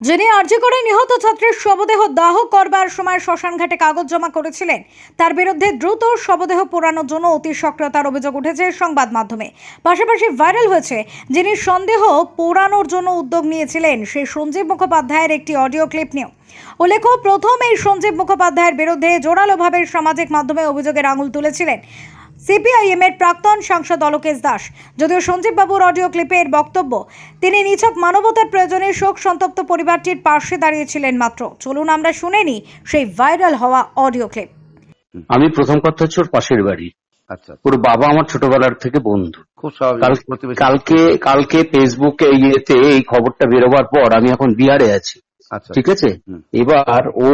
যিনি আর্জি করে নিহত ছাত্রের শবদেহ দাহ করবার সময় শ্মশানঘাটে কাগজ জমা করেছিলেন। তার বিরুদ্ধে দ্রুত শবদেহ পোড়ানোর জন্য অতি সক্রিয়তার অভিযোগ উঠেছে সংবাদ মাধ্যমে। পাশাপাশি ভাইরাল হয়েছে যিনি সন্দেহ পোড়ানোর জন্য উদ্যোগ নিয়েছিলেন সেই সঞ্জীব মুখোপাধ্যায়ের একটি অডিও ক্লিপ নিয়েও। উল্লেখ্য, প্রথম এই সঞ্জীব মুখোপাধ্যায়ের বিরুদ্ধে জোরালোভাবে সামাজিক মাধ্যমে অভিযোগের আঙুল তুলেছিলেন। সিপিআইএম এর প্রাক্তন সাংসদ অলোকেশ দাস। যদিও সঞ্জীব বাবুর অডিও ক্লিপের বক্তব্য তিনি নিছক মানবতার প্রয়োজনে শোক সন্তপ্ত পরিবারটির পাশে দাঁড়িয়েছিলেন মাত্র। চলুন আমরা শুনে নিই সেই ভাইরাল হওয়া অডিও ক্লিপ। আমি প্রথম কথা হচ্ছে ওর পাশের বাড়ি। আচ্ছা। ওর বাবা আমার ছোটবেলার থেকে বন্ধু। খুব কালকে কালকে ফেসবুকে ইয়েতে এই খবরটা বেরোবার পর আমি এখন বিহারে আছি। আচ্ছা। ঠিক আছে? এবার ও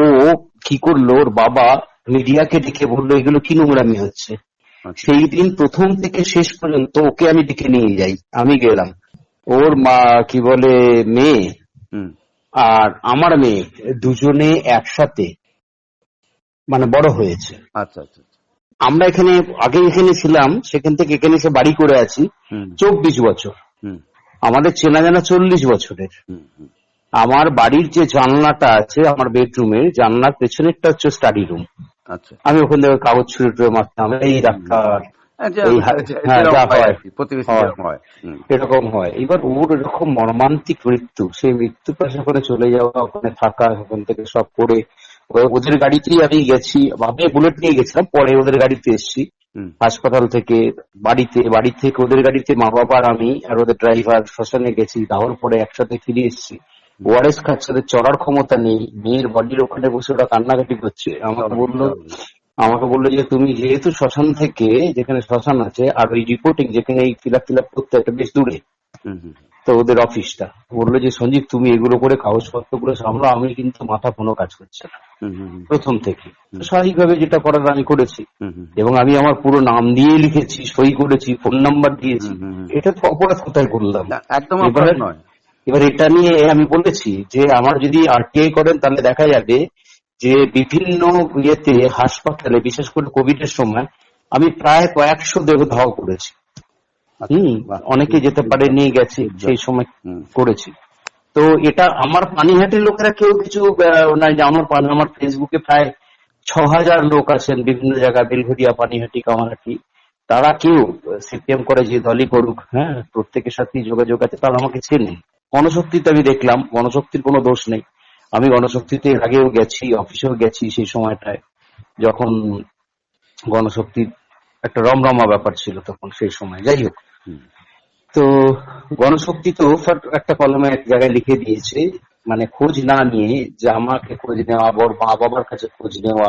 কি করল? ওর বাবা মিডিয়াকে ডেকে বলল এগুলো কি নোংরামি হচ্ছে। সেই দিন প্রথম থেকে শেষ পর্যন্ত ওকে আমি ডেকে নিয়ে যাই। আমি গেলাম। ওর মা কি বলে মেয়ে আর আমার মেয়ে দুজনে একসাথে মানে বড় হয়েছে। আচ্ছা আচ্ছা আচ্ছা। আমরা এখানে আগে এখানে ছিলাম সেখান থেকে এখানে এসে বাড়ি করে আছি। চব্বিশ বছর। হুম। আমাদের চেনা জানা চল্লিশ বছরের। আমার বাড়ির যে জানলাটা আছে আমার বেডরুমের জানলার পেছনেরটা হচ্ছে স্টাডি রুম আমি ওখান থেকে কাগজ ছুঁড়ে টুড়ে মারতাম এই ডাক্তার আচ্ছা, এই আচ্ছা, হ্যাঁ, হয় হয়। হয়। হয় এরকম হয়। এবার ওর এরকম মর্মান্তিক মৃত্যু সেই মৃত্যু পাশে করে চলে যাওয়া ওখানে থাকা ওখান থেকে সব করে ওদের গাড়িতেই আমি গেছি আমি বুলেট নিয়ে গেছিলাম পরে ওদের গাড়িতে এসেছি। হাসপাতাল থেকে বাড়িতে বাড়ি থেকে ওদের গাড়িতে মা বাবার আমি আর ওদের ড্রাইভার শ্মশানে গেছি তাহর পরে একসাথে ফিরে এসেছি। ওআরএস খাচ্ছে ওদের চড়ার ক্ষমতা নেই মেয়ের বডির ওখানে বসে ওরা কান্নাকাটি করছে। আমাকে বলল আমাকে বলল যে তুমি যেহেতু শ্মশান থেকে যেখানে শ্মশান আছে আর ওই রিপোর্টিং যেখানে এই ফিল আপ ফিল করতে একটা বেশ দূরে তো ওদের অফিসটা। বলল যে সঞ্জীব তুমি এগুলো করে কাগজপত্রগুলো সামলো আমি কিন্তু মাথা কোনো কাজ করছে না। হুম, হুম, হুম, প্রথম থেকে। স্বাভাবিকভাবে যেটা করার আমি করেছি। এবং আমি আমার পুরো নাম দিয়ে লিখেছি সই করেছি ফোন নাম্বার দিয়েছি। এটা তো অপরাধ কোথায় করলাম? একদম অপরাধ নয়। এবার এটা নিয়ে আমি বলেছি যে আমার যদি আরটিআই করেন তাহলে দেখা যাবে যে বিভিন্ন ইয়েতে হাসপাতালে বিশেষ করে কোভিড এর সময় আমি প্রায় কয়েকশো দেহ ধাওয়া করেছি হুম বাহ। অনেকে যেতে পারে নিয়ে গেছে সেই সময় করেছি। তো এটা আমার পানিহাটির লোকেরা কেউ কিছু আমার পানি- আমার ফেসবুকে প্রায় ছ হাজার লোক আছেন বিভিন্ন জায়গায় বেলঘরিয়া পানিহাটি কামারহাটি। তারা কেউ সিপিএম করে যে দলই করুক হ্যাঁ প্রত্যেকের সাথে যোগাযোগ আছে তারা আমাকে চেনে। গণশক্তিতে আমি দেখলাম গণশক্তির কোনো দোষ নেই। আমি গণশক্তিতে আগেও গেছি অফিসেও গেছি সেই সময়টায় যখন গণশক্তির একটা রমরমা ব্যাপার ছিল তখন সেই সময়। যাই হোক। তো গণশক্তি তো একটা কলমে এক জায়গায় লিখে দিয়েছে মানে খোঁজ না নিয়ে যে আমাকে খোঁজ নেওয়া বর মা বাবার কাছে খোঁজ নেওয়া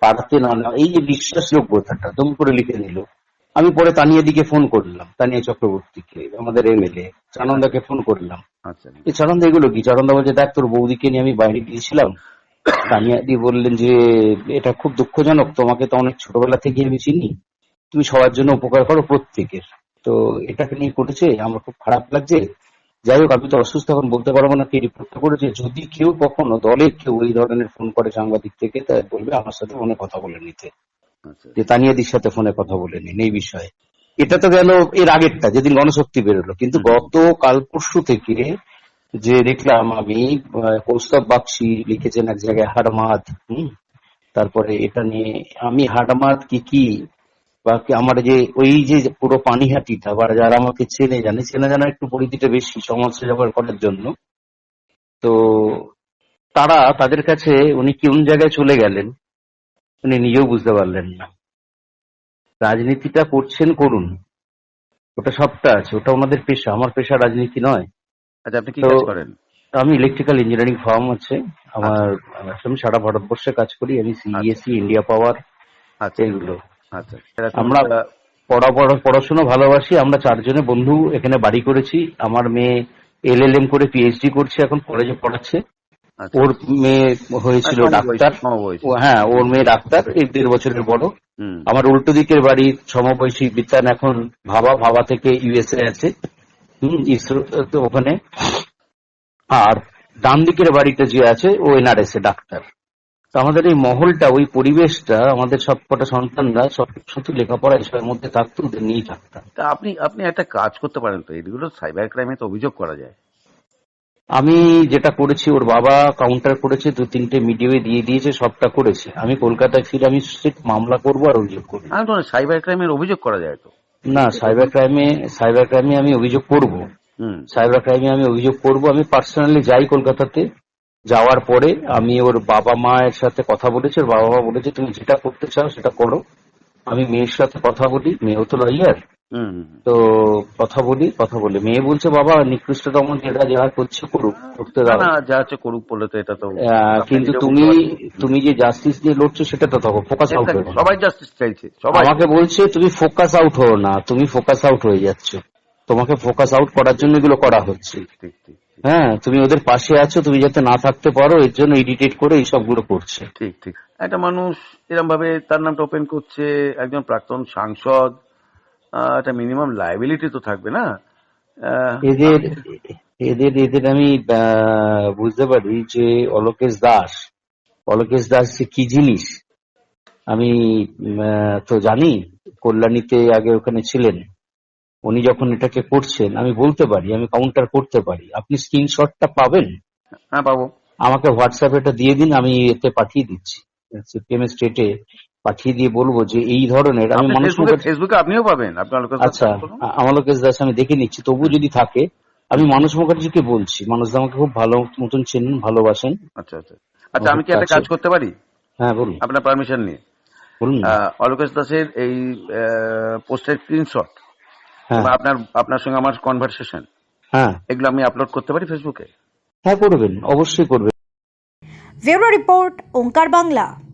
পাড়াতে না নেওয়া এই যে বিশ্বাসযোগ্যতাটা দম করে লিখে নিল। আমি পরে তানিয়া দিকে ফোন করলাম তানিয়া চক্রবর্তীকে আমাদের এমএলএ চানন্দাকে ফোন করলাম। আচ্ছা। এই চানন্দা এগুলো কি? চানন্দা বলছে দেখ তোর বৌদিকে নিয়ে আমি বাইরে গিয়েছিলাম। তানিয়া দি বললেন যে এটা খুব দুঃখজনক তোমাকে তো অনেক ছোটবেলা থেকে আমি চিনি। তুমি সবার জন্য উপকার করো প্রত্যেকের। তো এটাকে নিয়ে করেছে আমার খুব খারাপ লাগছে। যাই হোক আমি তো অসুস্থ এখন বলতে পারব না কে রিপোর্টটা করেছে। যদি কেউ কখনো দলের কেউ এই ধরনের ফোন করে সাংবাদিক থেকে তাই বলবে আমার সাথে ফোনে কথা বলে নিতে। যে তানিয়াদির সাথে ফোনে কথা বলে নিন এই বিষয়ে। এটা তো গেল এর আগেরটা যেদিন গণশক্তি বেরোলো। কিন্তু গত কাল পরশু থেকে যে দেখলাম আমি কৌস্তব বাগচি লিখেছেন এক জায়গায় হাডমাদ হুম? তারপরে এটা নিয়ে আমি হাডমাদ কি কি বা আমার যে ওই যে পুরো পানিহাটিটা বা যারা আমাকে চেনে জানে চেনা জানা একটু পরিধিটা বেশি সমাজ সেবা করার জন্য। তো তারা তাদের কাছে উনি কোন জায়গায় চলে গেলেন? উনি নিজেও বুঝতে পারলেন না। রাজনীতিটা করছেন করুন। ওটা সবটা আছে ওটা ওনাদের পেশা আমার পেশা রাজনীতি নয়। আচ্ছা আপনি কি কাজ করেন? আমি ইলেকট্রিক্যাল ইঞ্জিনিয়ারিং ফার্ম আছে। আমার আমি সারা ভারতবর্ষে কাজ করি আমি সিইএসসি ইন্ডিয়া পাওয়ার আচ্ছা। এগুলো আচ্ছা। আমরা পড়া পড়া- পড়াশোনা ভালোবাসি আমরা চারজনে বন্ধু এখানে বাড়ি করেছি। আমার মেয়ে এলএলএম করে পিএইচডি করছে এখন কলেজে পড়াচ্ছে। আচ্ছা। ওর মেয়ে হয়েছিল ডাক্তার। হ্যাঁ ওর মেয়ে ডাক্তার এই দেড় বছরের বড়। আমার উল্টো দিকের বাড়ির সমবয়সী বিদ্যান এখন ভাবা ভাবা থেকে ইউএসএ আছে। হম ইসরো ওখানে। আর ডান দিকের বাড়িটা যে আছে ও এনআরএস এ ডাক্তার। তো আমাদের এই মহলটা ওই পরিবেশটা আমাদের সবকটা সন্তানরা সব শুধু লেখাপড়া এসবের মধ্যে থাকতো ওদের নিয়েই থাকতাম। তা আপনি আপনি একটা কাজ করতে পারেন তো এগুলো সাইবার ক্রাইমে তো অভিযোগ করা যায়। আমি যেটা করেছি ওর বাবা কাউন্টার করেছে দু তিনটে মিডিয়ায় দিয়ে দিয়েছে সবটা করেছে। আমি কলকাতায় ফিরে আমি স্ট্রিক্ট মামলা করব আর অভিযোগ করব আমি সাইবার ক্রাইমের অভিযোগ করা যায় তো? না সাইবার ক্রাইমে সাইবার ক্রাইমে আমি অভিযোগ করব। হুম। সাইবার ক্রাইমে আমি অভিযোগ করব। আমি পার্সোনালি যাই কলকাতাতে। যাওয়ার পরে আমি ওর বাবা মায়ের সাথে কথা বলেছি ওর বাবা মা বলেছে তুমি যেটা করতে চাও সেটা করো। আমি মেয়ের সাথে কথা বলি মেয়েও তো লয়ার। তো কথা বলি কথা বলি। মেয়ে বলছে বাবা নিকৃষ্টতম যেটা যারা করছে করুক করতে দাও। যা হচ্ছে করুক বলে তো এটা তো কিন্তু তুমি তুমি যে জাস্টিস নিয়ে লড়ছো সেটা তো তখন ফোকাস আউট সবাই জাস্টিস চাইছে সবাই। আমাকে বলছে তুমি ফোকাস আউট হও না তুমি ফোকাস আউট হয়ে যাচ্ছ। তোমাকে ফোকাস আউট করার জন্য এগুলো করা হচ্ছে। হ্যাঁ তুমি ওদের পাশে আছো তুমি যাতে না থাকতে পারো এর জন্য এডিটেট করে এইসবগুলো করছে। ঠিক ঠিক। একটা মানুষ এরকম ভাবে তার নামটা ওপেন করছে একজন প্রাক্তন সাংসদ একটা মিনিমাম লাইবিলিটি তো থাকবে না? এদের এদের এদের আমি বুঝতে পারি যে অলোকেশ দাস অলোকেশ দাস যে কি জিনিস? আমি তো জানি কল্যাণীতে আগে ওখানে ছিলেন। উনি যখন এটাকে করছেন আমি বলতে পারি আমি কাউন্টার করতে পারি। আপনি স্ক্রিনশটটা পাবেন? হ্যাঁ পাবো। আমাকে হোয়াটসঅ্যাপে এটা দিয়ে দিন আমি এতে পাঠিয়ে দিচ্ছি। সিপিএম স্টেটে পাঠিয়ে দিয়ে বলব যে এই ধরনের আমি ফেসবুকে আপনিও পাবেন। আচ্ছা search করুন। আ- আমলোকেশ দাস আমি দেখে নিচ্ছি। তবু যদি থাকে আমি মানুষ মুখার্জিকে বলছি। মানুষ দা আমাকে খুব ভালো মতন চেনেন ভালোবাসেন। আচ্ছা আচ্ছা। আচ্ছা আমি কি একটা কাজ করতে পারি? হ্যাঁ বলুন। আপনার পারমিশন নিয়ে। বলুন অলোকেশ দাসের এই পোস্টের স্ক্রিনশট হ্যাঁ। আপনার আপনার সঙ্গে আমার কনভারসেশন হ্যাঁ। এগুলো আমি আপলোড করতে পারি ফেসবুকে হ্যাঁ করবেন। অবশ্যই করবেন। Bureau report Omkar Bangla.